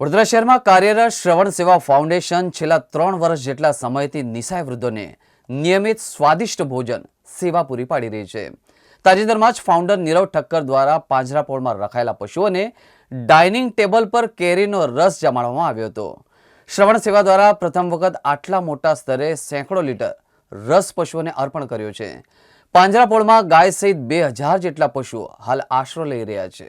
વડોદરા શહેરમાં કાર્યરત શ્રવણ સેવા ફાઉન્ડેશન છેલ્લા ત્રણ વર્ષ જેટલા સમયથી નિશાય વૃદ્ધોને નિયમિત સ્વાદિષ્ટ ભોજન સેવા પૂરી પાડી રહી છે. તાજેતરમાં જ ફાઉન્ડર નીરવ ઠક્કર દ્વારા પાંજરાપોળમાં રખાયેલા પશુઓને ડાઇનિંગ ટેબલ પર કેરીનો રસ જમાડવામાં આવ્યો હતો. શ્રવણ સેવા દ્વારા પ્રથમ વખત આટલા મોટા સ્તરે સેંકડો લીટર રસ પશુઓને અર્પણ કર્યો છે. પાંજરાપોળમાં ગાય સહિત બે હજાર જેટલા પશુઓ હાલ આશરો લઈ રહ્યા છે.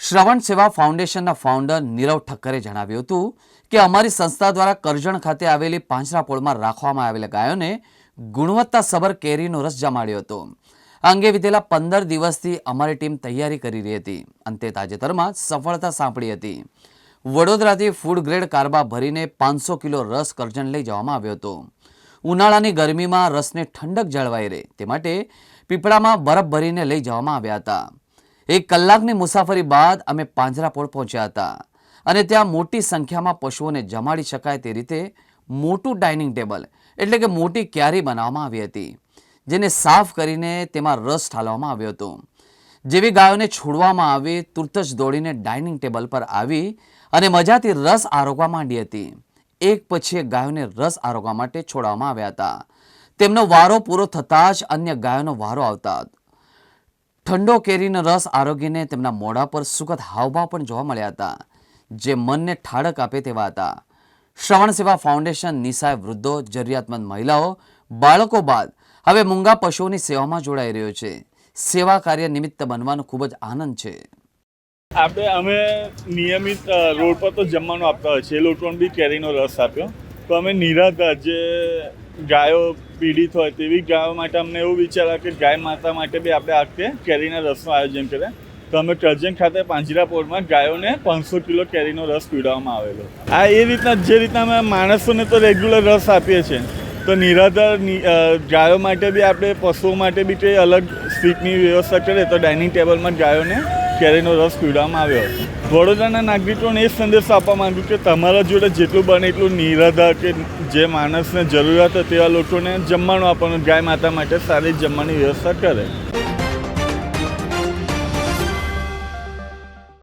શ્રવણ સેવા ફાઉન્ડેશનના ફાઉન્ડર નીરવ ઠક્કરે જણાવ્યું હતું કે અમારી સંસ્થા દ્વારા કરજણ ખાતે આવેલી પાંજરાપોળમાં રાખવામાં આવેલા ગાયોને ગુણવત્તાસભર કેરીનો રસ જમાડ્યો હતો. આ અંગે વિતેલા પંદર દિવસથી અમારી ટીમ તૈયારી કરી રહી હતી અંતે તાજેતરમાં સફળતા સાંપડી હતી. વડોદરાથી ફૂડ ગ્રેડ કારબા ભરીને પાંચસો કિલો રસ કરજણ લઈ જવામાં આવ્યો હતો. ઉનાળાની ગરમીમાં રસને ઠંડક જળવાઈ રહે તે માટે પીપળામાં બરફ ભરીને લઈ જવામાં આવ્યા હતા. એક કલાકની મુસાફરી બાદ અમે પાંજરાપોળ પહોંચ્યા હતા. અને ત્યાં મોટી સંખ્યામાં પશુઓને જમાડી શકાય તે રીતે મોટું ડાઇનિંગ ટેબલ, એટલે કે મોટી ક્યારી બનાવવામાં આવી હતી, જેને સાફ કરીને તેમાં રસ ઠાલવામાં આવ્યો હતો. જેવી ગાયોને છોડવામાં આવી, તુરત જ દોડીને ડાઇનિંગ ટેબલ પર આવી અને મજાથી રસ આરોગવા માંડી હતી. એક પછી એક ગાયોને રસ આરોગવા માટે છોડવામાં આવ્યા હતા. તેમનો વારો પૂરો થતાં જ અન્ય ગાયોનો વારો આવતા ઠંડો કેરીનો રસ આરોગ્યને તેમના મોઢા પર સુખદ હાવભાવ પણ જોવા મળ્યા હતા, જે મનને ઠાડક આપે તેવા હતા. શ્રવણ સેવા ફાઉન્ડેશન નિસાય વૃદ્ધો, જરૂરિયાતમંદ મહિલાઓ, બાળકો બાદ હવે મૂંગા પશુઓની સેવામાં જોડાઈ રહ્યો છે. સેવા કાર્ય નિમિત્ત બનવાનો ખૂબ જ આનંદ છે. આપણે, અમે નિયમિત રોડ પર તો જમવાનું આપતા હોય છે. એ બી કેરીનો રસ આપ્યો. તો અમે નિરાતા જે ગાયો પીડિત હોય તેવી ગાયો માટે અમને એવું વિચાર્યા કે ગાય માતા માટે બી આપણે આ કેરીના રસનું આયોજન કરે તો અમે કરજણ ખાતે પાંજરાપોળમાં ગાયોને પાંચસો કિલો કેરીનો રસ પીવડાવવામાં આવેલો. આ એ રીતના જે રીતના અમે માણસોને તો રેગ્યુલર રસ આપીએ છીએ. તો નિરાધાર ગાયો માટે બી આપણે પશુઓ માટે બી કંઈ અલગ સીટની વ્યવસ્થા કરીએ તો ડાઇનિંગ ટેબલમાં ગાયોને કેરીનો રસ પીવડાવવામાં આવ્યો. વડોદરાના નાગરિકોને એ સંદેશો આપવા માંગુ કે તમારા જોડે જેટલું બને એટલું નિરાધાર કે જે માણસને જરૂરિયાત તેવા લોકોને જમવાનું આપવાનું. ગાય માતા માટે સારી જમવાની વ્યવસ્થા કરે.